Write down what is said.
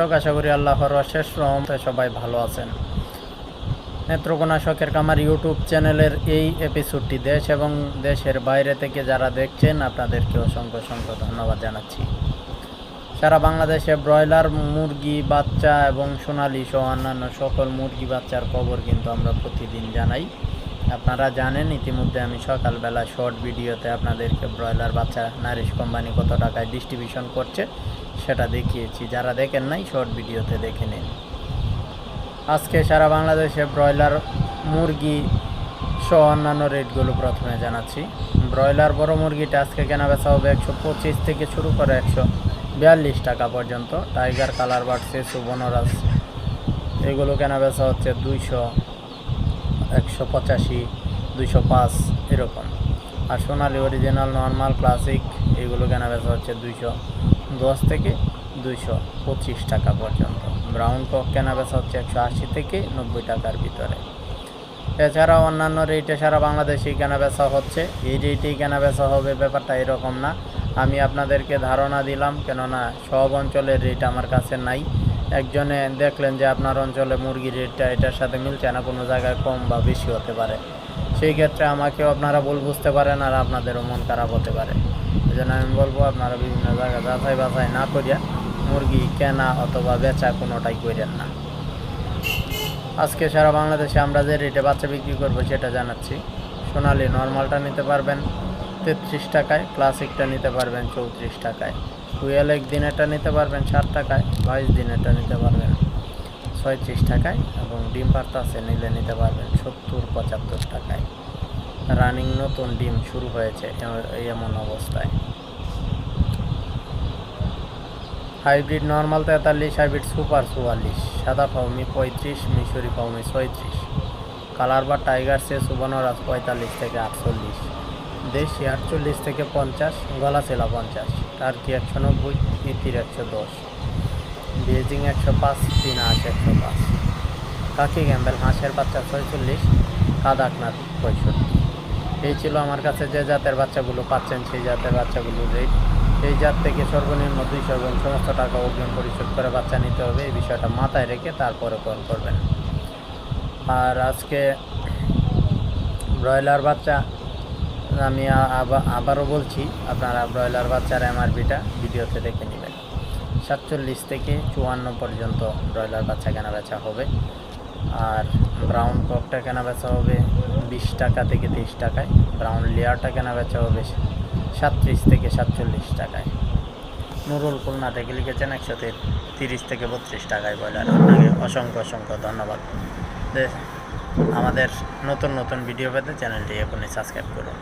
আশা করি আল্লাহর অশেষ রহমতে সবাই ভালো আছেন। নেত্রকোনা শখের কামার ইউটিউব চ্যানেলের এই এপিসোডটি দেশ এবং দেশের বাইরে থেকে যারা দেখছেন আপনাদেরকে অসংখ্য অসংখ্য ধন্যবাদ জানাচ্ছি। সারা বাংলাদেশে ব্রয়লার, মুরগি, বাচ্চা এবং সোনালি সহ অন্যান্য সকল মুরগি, বাচ্চার খবর কিন্তু আমরা প্রতিদিন জানাই। আপনারা জানেন, ইতিমধ্যে আমি সকালবেলা শর্ট ভিডিওতে আপনাদেরকে ব্রয়লার বাচ্চা নারিশ কোম্পানি কত টাকায় ডিস্ট্রিবিউশন করছে সেটা দেখিয়েছি। যারা দেখেন নাই, শর্ট ভিডিওতে দেখে নিন। আজকে সারা বাংলাদেশে ব্রয়লার, মুরগি সহ অন্যান্য রেটগুলো প্রথমে জানাচ্ছি। ব্রয়লার বড় মুরগিটা আজকে কেনা বেচা হবে একশো পঁচিশ থেকে শুরু করে একশো বিয়াল্লিশ টাকা পর্যন্ত। টাইগার, কালার বাড়ছে সুবর্ণরাজ, এগুলো কেনা বেচা হচ্ছে দুইশো একশো পঁচাশি, দুইশো পাঁচ, এরকম। আর সোনালি অরিজিনাল নর্মাল ক্লাসিক এগুলো কেনা বেচা হচ্ছে দুইশো দশ থেকে দুইশো পঁচিশ টাকা পর্যন্ত। ব্রাউন কক কেনা বেচা হচ্ছে একশো আশি থেকে নব্বই টাকার ভিতরে। এছাড়াও অন্যান্য রেটে সারা বাংলাদেশেই কেনা বেচা হচ্ছে। এই রেটেই কেনা বেচা হবে, ব্যাপারটা এরকম না। আমি আপনাদেরকে ধারণা দিলাম, কেননা সব অঞ্চলের রেট আমার কাছে নাই। একজনে দেখলেন যে আপনার অঞ্চলে মুরগির রেটটা এটার সাথে মিলছে না, কোনো জায়গায় কম বা বেশি হতে পারে। সেই ক্ষেত্রে আমাকেও আপনারা ভুল বুঝতে পারেন আর আপনাদেরও মন খারাপ হতে পারে। এই জন্য আমি বলব, আপনারা বিভিন্ন জায়গায় যাচাই বাছাই না করিয়া মুরগি কেনা অথবা বেচা কোনোটাই করেন না। আজকে সারা বাংলাদেশে আমরা যে রেটে বাচ্চা বিক্রি করব সেটা জানাচ্ছি। সোনালি নর্মালটা নিতে পারবেন। তেত্রিশ টাকায় ক্লাসিকটা নিতে পারবেন চৌত্রিশ টাকায়। কুয়েল এক দিনেরটা নিতে পারবেন ষাট টাকায়, বাইশ দিনেরটা নিতে পারবেন ছয়ত্রিশ টাকায় এবং ডিম পারতাসে নিলে নিতে পারবেন সত্তর, পঁচাত্তর টাকায়। রানিং নতুন ডিম শুরু হয়েছে এমন অবস্থায়। হাইব্রিড নর্মাল তেতাল্লিশ হাইব্রিড সুপার চুয়াল্লিশ, সাদা ফাউমি পঁয়ত্রিশ, মিশরি ফাউমি ছয়ত্রিশ। কালার বা টাইগার সে সুবর্ণরাজ পঁয়তাল্লিশ থেকে আটচল্লিশ। দেশি আটচল্লিশ থেকে পঞ্চাশ গলা চেলা পঞ্চাশ, টার্কি একশো নব্বই, ইতির একশো দশ, বেজিং একশো পাঁচ তিন আশ একশো পাঁচ, কাকি গ্যাম্বেল হাঁসের বাচ্চা ছয়চল্লিশ কাদাকনাথ পঁয়ষট্টি। এই ছিল আমার কাছে যে জাতের বাচ্চাগুলো পাচ্ছেন, সেই জাতের বাচ্চাগুলো রেট এই জাত থেকে সর্বনিম্ন দুইশো এবং সমস্ত টাকা অগ্রিম পরিশোধ করে বাচ্চা নিতে হবে, এই বিষয়টা মাথায় রেখে তারপরে কল করবেন। আর আজকে ব্রয়লার বাচ্চা আমি আবারও বলছি, আপনারা ব্রয়লার বাচ্চার এমআরপিটা ভিডিওতে দেখে নেবেন। সাতচল্লিশ থেকে চুয়ান্ন পর্যন্ত ব্রয়লার বাচ্চা কেনা বেচা হবে। আর ব্রাউন ককটা কেনা বেচা হবে বিশ টাকা থেকে তেইশ টাকায়। ব্রাউন লেয়ারটা কেনা বেচা হবে সাতত্রিশ থেকে সাতচল্লিশ টাকায়। নুরুল খুলনা থেকে লিখেছেন একসাথে তিরিশ থেকে বত্রিশ টাকায় ব্রয়লার। আপনাকে অসংখ্য অসংখ্য ধন্যবাদ। আমাদের নতুন নতুন ভিডিও পেতে চ্যানেলটি এখনই সাবস্ক্রাইব করুন।